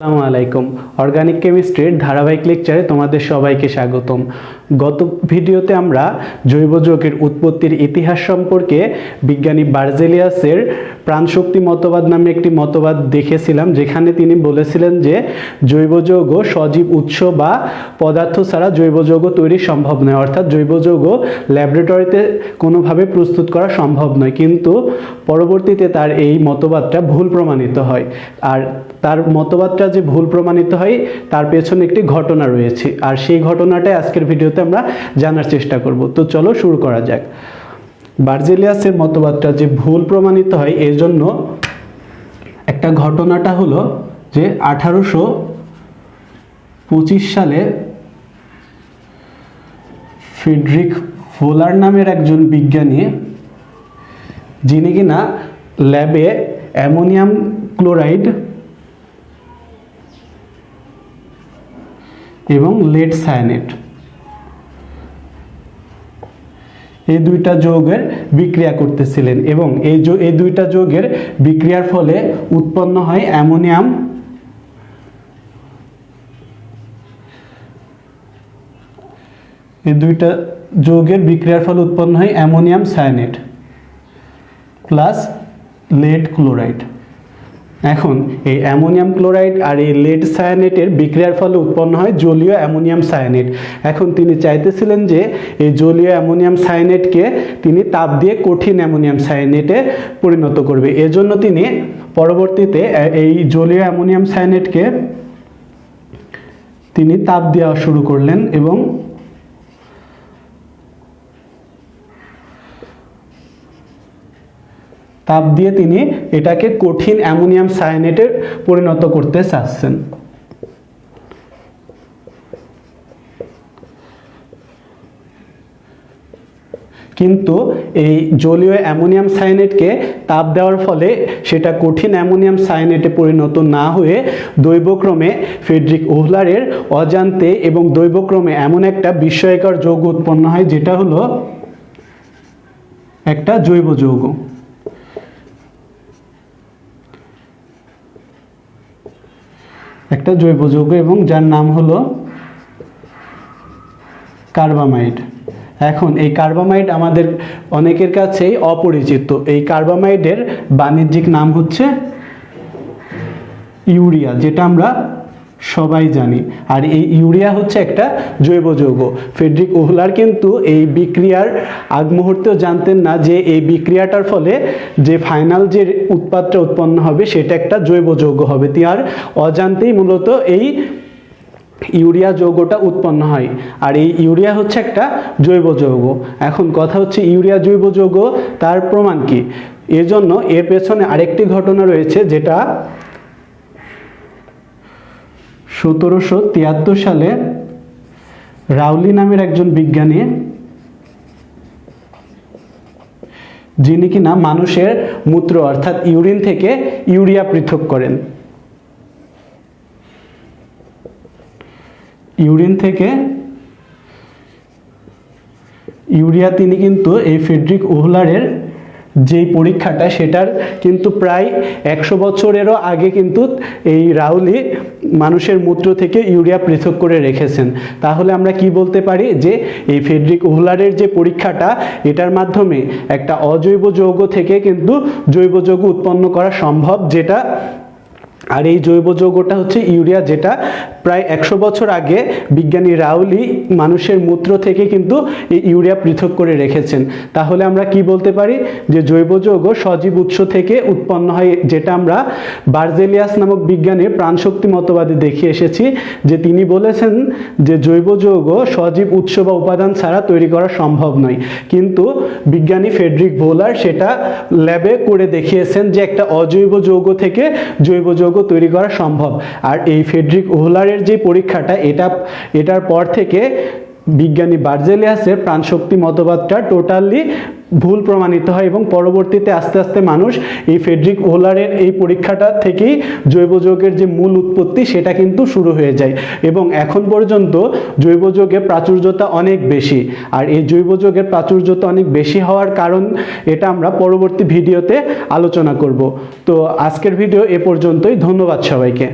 আসসালামু আলাইকুম। অর্গানিক কেমিস্ট্রির ধারাবাহিক লেকচারে তোমাদের সবাইকে স্বাগতম। গত ভিডিওতে আমরা জৈব যৌগের উৎপত্তির ইতিহাস সম্পর্কে বিজ্ঞানী বার্জেলিয়াসের প্রাণশক্তি মতবাদ নামে একটি মতবাদ দেখেছিলাম, যেখানে তিনি বলেছিলেন যে জৈব যৌগ সজীব উৎস বা পদার্থ ছাড়া জৈব যৌগ তৈরি সম্ভব নয়। অর্থাৎ জৈব যৌগ ল্যাবরেটরিতে কোনোভাবে প্রস্তুত করা সম্ভব নয়। কিন্তু পরবর্তীতে তার এই মতবাদটা ভুল প্রমাণিত হয়। আর তার মতবাদটা যে ভুল প্রমাণিত হয়, তার পেছনে একটি ঘটনা রয়েছে। আর সেই ঘটনাটাই আজকের ভিডিওতে আমরা জানার চেষ্টা করব। তো চলো শুরু করা যাক। বার্জেলিয়াসের মতবাদটা যে ভুল প্রমাণিত হয়, এর জন্য একটা ঘটনাটা হলো যে আঠারোশো পঁচিশ সালে ফিডরিক হোলার নামের একজন বিজ্ঞানী, যিনি কিনা ল্যাবে অ্যামোনিয়াম ক্লোরাইড এবং লেড সায়ানেট। এই দুইটা যৌগের বিক্রিয়া করতেছিলেন এবং এই এই দুইটা যৌগের বিক্রিয়ার ফলে উৎপন্ন হয় অ্যামোনিয়াম। এই দুইটা যৌগের বিক্রিয়ার ফলে উৎপন্ন হয় ammonium cyanate, plus lead chloride. এখন এই অ্যামোনিয়াম ক্লোরাইড আর এই লেড সায়ানেটের বিক্রিয়ার ফলে উৎপন্ন হয় জলীয় অ্যামোনিয়াম সায়ানেট। এখন তিনি চাইতেছিলেন যে এই জলীয় অ্যামোনিয়াম সায়ানেটকে তিনি তাপ দিয়ে কঠিন অ্যামোনিয়াম সায়ানেটে পরিণত করবে। এজন্য তিনি পরবর্তীতে এই জলীয় অ্যামোনিয়াম সায়ানেটকে তিনি তাপ দেওয়া শুরু করলেন এবং তাপ দিয়ে তিনি এটাকে কঠিন অ্যামোনিয়াম সায়ানেটে পরিণত করতে চাচ্ছেন। কিন্তু এই জলীয় অ্যামোনিয়াম সায়ানেটকে তাপ দেওয়ার ফলে সেটা কঠিন অ্যামোনিয়াম সায়ানেটে পরিণত না হয়ে দৈবক্রমে ফেডরিক ওহলারের অজান্তে এবং দৈবক্রমে এমন একটা বিস্ময়কর যৌগ উৎপন্ন হয়, যেটা হলো একটা জৈব যৌগ। একটা জৈব যৌগ এবং যার নাম হলো কার্বামাইড। এখন এই কার্বামাইড আমাদের অনেকের কাছেই অপরিচিত। এই কার্বামাইডের বাণিজ্যিক নাম হচ্ছে ইউরিয়া, যেটা আমরা সবাই জানি। আর এই ইউরিয়া হচ্ছে একটা জৈব যৌগ। ফেডরিক ওহলার কিন্তু এই বিক্রিয়ার আগ মুহূর্তেও জানতেন না যে এই বিক্রিয়াটার ফলে যে ফাইনাল যে উৎপাদটা উৎপন্ন হবে সেটা একটা জৈব যৌগ হবে। তার অজান্তেই মূলত এই ইউরিয়া যৌগটা উৎপন্ন হয়। আর এই ইউরিয়া হচ্ছে একটা জৈব যৌগ। এখন কথা হচ্ছে ইউরিয়া জৈব যৌগ, তার প্রমাণ কি? এজন্য এর পেছনে আরেকটি ঘটনা রয়েছে যেটা সতেরোশো তিয়াত্তর সালে রাউলি নামের একজন বিজ্ঞানী, যিনি কিনা মানুষের মূত্র অর্থাৎ ইউরিন থেকে ইউরিয়া পৃথক করেন। ইউরিন থেকে ইউরিয়া তিনি কিন্তু এই ফেডরিক ওহলারের যেই পরীক্ষাটা, সেটার কিন্তু প্রায় একশো বছরেরও আগে কিন্তু এই রাউলি মানুষের মূত্র থেকে ইউরিয়া পৃথক করে রেখেছেন। তাহলে আমরা কি বলতে পারি? যে এই ফেডরিক ওহলারের যে পরীক্ষাটা, এটার মাধ্যমে একটা অজৈব যৌগ থেকে কিন্তু জৈব যৌগ উৎপন্ন করা সম্ভব, যেটা আর এই জৈব যৌগটা হচ্ছে ইউরিয়া, যেটা প্রায় একশো বছর আগে বিজ্ঞানী রাউলি মানুষের মূত্র থেকে কিন্তু এই ইউরিয়া পৃথক করে রেখেছেন। তাহলে আমরা কি বলতে পারি? যে জৈব যৌগ সজীব উৎস থেকে উৎপন্ন হয়, যেটা আমরা বার্জেলিয়াস নামক বিজ্ঞানীর প্রাণশক্তি মতবাদে দেখে এসেছি, যে তিনি বলেছেন যে জৈব যৌগ সজীব উৎস বা উপাদান ছাড়া তৈরি করা সম্ভব নয়। কিন্তু বিজ্ঞানী ফেডরিক ভোলার সেটা ল্যাবে করে দেখিয়েছেন যে একটা অজৈব যৌগ থেকে জৈব যৌগ তৈরি করা সম্ভব। আর এই ফেডরিক ওহলারের যে পরীক্ষাটা, এটা, এটার পর থেকে বিজ্ঞানী বার্জেলিয়াসের প্রাণশক্তি মতবাদটা টোটালি ভুল প্রমাণিত হয় এবং পরবর্তীতে আস্তে আস্তে মানুষ এই ফেডরিক ওহলারের এই পরীক্ষাটা থেকেই জৈব যৌগের যে মূল উৎপত্তি, সেটা কিন্তু শুরু হয়ে যায়। এবং এখন পর্যন্ত জৈব যৌগের প্রাচুর্যতা অনেক বেশি। আর এই জৈব যৌগের প্রাচুর্যতা অনেক বেশি হওয়ার কারণ, এটা আমরা পরবর্তী ভিডিওতে আলোচনা করব। তো আজকের ভিডিও এ পর্যন্তই। ধন্যবাদ সবাইকে।